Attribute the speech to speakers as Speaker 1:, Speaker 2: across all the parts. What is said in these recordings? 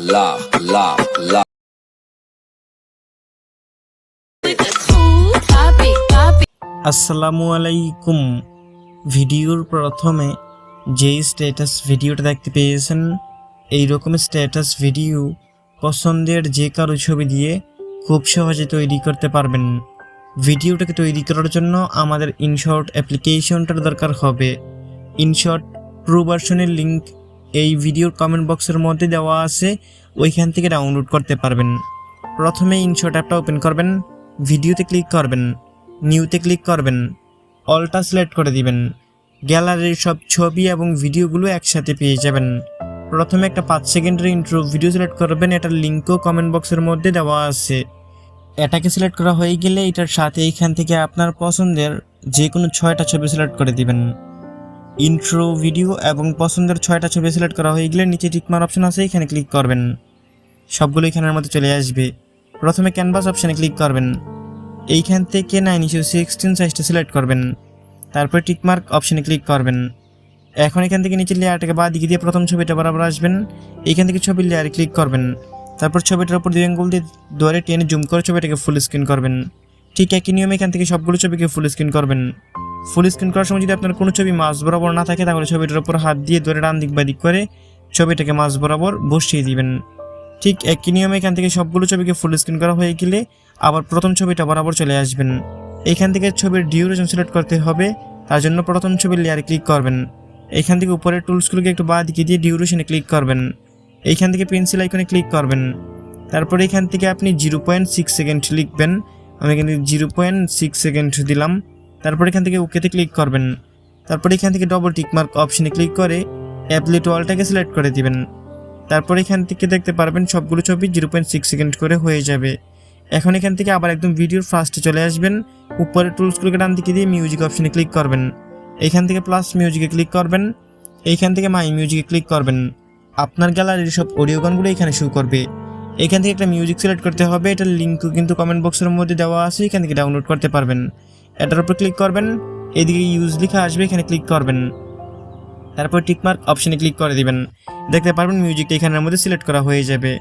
Speaker 1: laugh.
Speaker 2: Copy, copy.
Speaker 3: আসসালামু আলাইকুম ভিডিওর প্রথমে যেই স্ট্যাটাস ভিডিওটা দেখতে পেয়েছেন এই রকম স্ট্যাটাস ভিডিও পছন্দের যে কারও ছবি দিয়ে খুব সহজে তৈরি করতে পারবেন ভিডিওটাকে তৈরি করার জন্য আমাদের ইনশর্ট অ্যাপ্লিকেশনটার দরকার হবে ইনশর্ট প্রো ভার্সনের লিঙ্ক এই ভিডিওর কমেন্ট বক্সের মধ্যে দেওয়া আছে, ওইখান থেকে ডাউনলোড করতে পারবেন। প্রথমে ইনশর্ট অ্যাপটা ওপেন করবেন, ভিডিওতে ক্লিক করবেন নিউতে ক্লিক করবেন অলটা সিলেক্ট করে দিবেন। গ্যালারির সব ছবি এবং ভিডিওগুলো একসাথে পেয়ে যাবেন। প্রথমে একটা পাঁচ সেকেন্ডের ইন্ট্রো ভিডিও সিলেক্ট করবেন, এটার লিঙ্কও কমেন্ট বক্সের মধ্যে দেওয়া আছে। এটাকে সিলেক্ট করা হয়ে গেলে এটার সাথে এইখান থেকে আপনার পছন্দের যে কোনো ছয়টা ছবি সিলেক্ট করে দিবেন। ইন্ট্রো, ভিডিও এবং পছন্দের ছয়টা ছবি সিলেক্ট করা হয়ে গেলে নিচে টিকমার অপশন আছে, এখানে ক্লিক করবেন। সবগুলো এখানের মধ্যে চলে আসবে। প্রথমে ক্যানভাস অপশানে ক্লিক করবেন। এইখান থেকে নাইন ইস্যু সিক্সটিন সাইজটা সিলেক্ট করবেন। তারপর টিকমার্ক অপশানে ক্লিক করবেন। এখন এখান থেকে নিচে লেয়ারটাকে বা দিকে দিয়ে প্রথম ছবিটা বরাবর আসবেন। এইখান থেকে ছবির লেয়ারে ক্লিক করবেন। তারপর ছবিটার উপর দুই আঙ্গুল দিয়ে ধরে টেনে জুম করে ছবিটাকে ফুল স্ক্রিন করবেন। ঠিক একই নিয়মে এখান থেকে সবগুলো ছবিকে ফুল স্ক্রিন করবেন। ফুল স্ক্রিন করার সময় যদি আপনার কোনো ছবি মাঝ বরাবর না থাকে, তাহলে ছবিটার উপর হাত দিয়ে ধরে ডান দিক বা দিক করে ছবিটাকে মাঝ বরাবর বসিয়ে দিবেন। ঠিক একই নিয়মে এখান থেকে সবগুলো ছবিকে ফুল স্ক্রিন করা হয়ে গেলে আবার প্রথম ছবিটা বরাবর চলে আসবেন। এখান থেকে ছবির ডিউরেশন সিলেক্ট করতে হবে, তার জন্য প্রথম ছবির লেয়ারে ক্লিক করবেন। এখান থেকে উপরের টুলসগুলোকে একটু বাঁ দিকে দিয়ে ডিউরেশনে ক্লিক করবেন। এইখান থেকে পেন্সিল আইকনে ক্লিক করবেন। তারপর এখান থেকে আপনি জিরো পয়েন্ট সিক্স সেকেন্ড লিখবেন। আমি এখানে জিরো পয়েন্ট সিক্স সেকেন্ড দিলাম। তারপর এখান থেকে ওকেতে ক্লিক করবেন। তারপর এখান থেকে ডবল টিকমার্ক অপশনে ক্লিক করে অ্যাপলেট ওয়ালটাকে সিলেক্ট করে দিবেন। তারপর এখান থেকে দেখতে পারবেন সবগুলো ছবি জিরো পয়েন্ট সিক্স সেকেন্ড করে হয়ে যাবে। এখন এখান থেকে আবার একদম ভিডিওর ফার্স্টে চলে আসবেন। উপরে টুলসগুলোকে ডান দিকে দিয়ে মিউজিক অপশনে ক্লিক করবেন। এইখান থেকে প্লাস মিউজিকে ক্লিক করবেন। এইখান থেকে মাই মিউজিকে ক্লিক করবেন। আপনার গ্যালারির সব অডিও গানগুলো এখানে শো করবে। এখান থেকে একটা মিউজিক সিলেক্ট করতে হবে এটার লিঙ্ক কিন্তু কমেন্ট বক্সের মধ্যে দেওয়া আছে, এখান থেকে ডাউনলোড করতে পারবেন। এটার উপর ক্লিক করবেন, এদিকে ইউজ লেখা আসবে, এখানে ক্লিক করবেন। তারপর টিকমার্ক অপশানে ক্লিক করে দিবেন। দেখতে পারবেন মিউজিকটা এখানের মধ্যে সিলেক্ট করা হয়ে যাবে।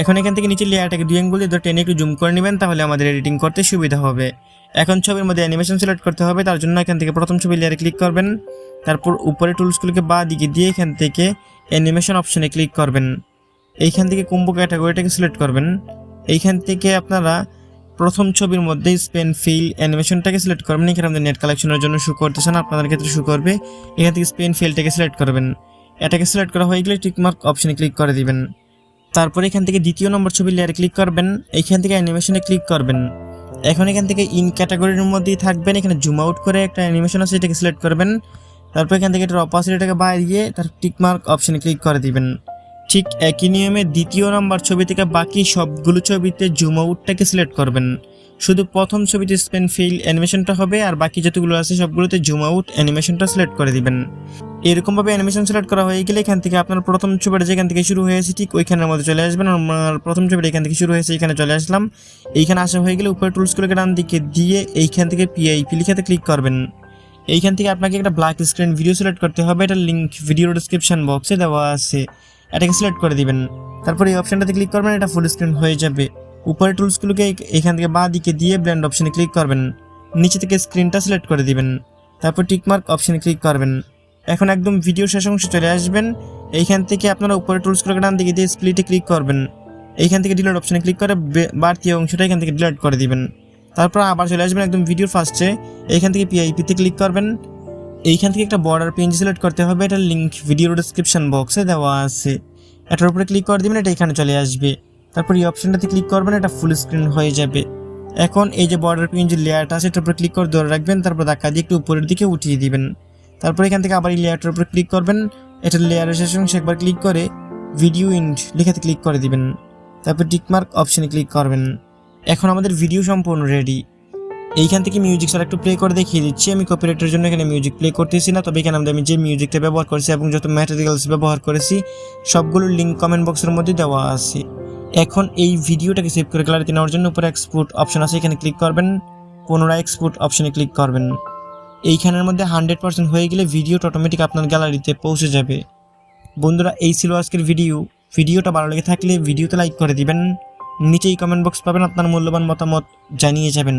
Speaker 3: এখন এখান থেকে নিচে লেয়ারটাকে দুই আঙ্গুল দিয়ে টেনে একটু জুম করে নেবেন, তাহলে আমাদের এডিটিং করতে সুবিধা হবে। এখন ছবির মধ্যে অ্যানিমেশন সিলেক্ট করতে হবে, তার জন্য এখান থেকে প্রথম ছবি লেয়ারে ক্লিক করবেন। তারপর উপরে টুলসগুলোকে বা দিকে দিয়ে এখান থেকে অ্যানিমেশন অপশানে ক্লিক করবেন। এইখান থেকে কুম্ভ ক্যাটাগরিটাকে সিলেক্ট করবেন। এইখান থেকে আপনারা প্রথম ছবির মধ্যে স্পেন ফিল অ্যানিমেশনটাকে সিলেক্ট করবেন। এখানে আমাদের নেট কালেকশনের জন্য শু করতেছেন, আপনাদের ক্ষেত্রে শু করবে। এখান থেকে স্পেন ফিলটাকে সিলেক্ট করবেন। এটাকে সিলেক্ট করা হয়ে গেলে টিকমার্ক অপশানে ক্লিক করে দিবেন। তারপর এখান থেকে দ্বিতীয় নম্বর ছবি লেয়ারে ক্লিক করবেন। এইখান থেকে অ্যানিমেশনে ক্লিক করবেন। এখন এখান থেকে ইন ক্যাটাগরির মধ্যেই থাকবেন। এখানে জুম আউট করে একটা অ্যানিমেশন আছে, এটাকে সিলেক্ট করবেন। তারপর এখান থেকে এটার অপাসিটিটাকে বাইরে তার টিকমার্ক অপশানে ক্লিক করে দিবেন। ঠিক একই নিয়মে দ্বিতীয় নম্বর ছবি থেকে বাকি সবগুলো ছবিতে জুম আউটটাকে সিলেক্ট করবেন। শুধু প্রথম ছবিতে স্পেন ফিল অ্যানিমেশনটা হবে আর বাকি যতগুলো আছে সবগুলোতে জুম আউট অ্যানিমেশনটা সিলেক্ট করে দিবেন। এরকমভাবে অ্যানিমেশন সিলেক্ট করা হয়ে গেলে এখান থেকে আপনার প্রথম ছবিটা যেখান থেকে শুরু হয়েছে ঠিক ওইখানের মধ্যে চলে আসবেন। আমার প্রথম ছবিটা এখান থেকে শুরু হয়েছে, এখানে চলে আসলাম। এইখানে আসা হয়ে গেলে উপরে টুলসগুলোকে ডান দিকে দিয়ে এইখান থেকে পিআইপি লিখাতে ক্লিক করবেন। এইখান থেকে আপনাকে একটা ব্ল্যাক স্ক্রিন ভিডিও সিলেক্ট করতে হবে। এটা লিঙ্ক ভিডিও ডিসক্রিপশন বক্সে দেওয়া আছে। এটাকে সিলেক্ট করে দিবেন। তারপর এই অপশনটাতে ক্লিক করবেন, এটা ফুল স্ক্রিন হয়ে যাবে। উপরে টুলসগুলোকে এখান থেকে বাঁ দিকে দিয়ে ব্র্যান্ড অপশনে ক্লিক করবেন। নিচে থেকে স্ক্রিনটা সিলেক্ট করে দিবেন। তারপর টিকমার্ক অপশনে ক্লিক করবেন। এখন একদম ভিডিও শেষ অংশে চলে আসবেন। এইখান থেকে আপনারা উপরে টুলসগুলোকে ডান দিকে দিয়ে স্প্লিটে ক্লিক করবেন। এইখান থেকে ডিলেট অপশনে ক্লিক করে বাড়তি অংশটা এখান থেকে ডিলিট করে দিবেন। তারপর আবার চলে আসবেন একদম ভিডিও ফার্স্টে এইখান থেকে পিআইপিতে ক্লিক করবেন। এইখান থেকে একটা বর্ডার পেজ সিলেক্ট করতে হবে। এটার লিঙ্ক ভিডিও ডিসক্রিপশন বক্সে দেওয়া আছে। এটার উপরে ক্লিক করে দিবেন, এটা এখানে চলে আসবে। তারপর এই অপশনটাতে ক্লিক করবেন, এটা ফুল স্ক্রিন হয়ে যাবে। এখন এই যে বর্ডার পেন যে লেয়ারটা আছে, এটার উপরে ক্লিক করে ধরে রাখবেন, তারপর ধাক্কা দিয়ে একটু উপরের দিকে উঠিয়ে দিবেন। তারপর এখান থেকে আবার এই লেয়ারটার উপরে ক্লিক করবেন। এটার লেয়ারের শেষ অংশে একবার ক্লিক করে ভিডিও ইন্ট লেখাতে ক্লিক করে দিবেন। তারপর টিকমার্ক অপশনে ক্লিক করবেন। এখন আমাদের ভিডিও সম্পূর্ণ রেডি এইখান থেকে মিউজিক স্যার একটু প্লে করে দেখিয়ে দিচ্ছি। আমি কপিরাইটের জন্য এখানে মিউজিক প্লে করতেছি না। তবে এখানে আমি যে মিউজিকটা ব্যবহার করেছি এবং যত ম্যাটেরিয়ালস ব্যবহার করেছি সবগুলোর লিঙ্ক কমেন্ট বক্সের মধ্যে দেওয়া আছে। এখন এই ভিডিওটাকে সেভ করে গ্যালারিতে নেওয়ার জন্য উপরে এক্সপোর্ট অপশন আছে। এখানে ক্লিক করবেন, পুনরায় এক্সপোর্ট অপশনে ক্লিক করবেন। এইখানের মধ্যে হান্ড্রেড পার্সেন্ট হয়ে গেলে ভিডিওটা অটোমেটিক আপনার গ্যালারিতে পৌঁছে যাবে। বন্ধুরা, এই ছিল আজকের ভিডিও ভিডিওটা ভালো লেগে থাকলে ভিডিওতে লাইক করে দিবেন। নিচেই কমেন্ট বক্স পাবেন, আপনার মূল্যবান মতামত জানিয়ে যাবেন।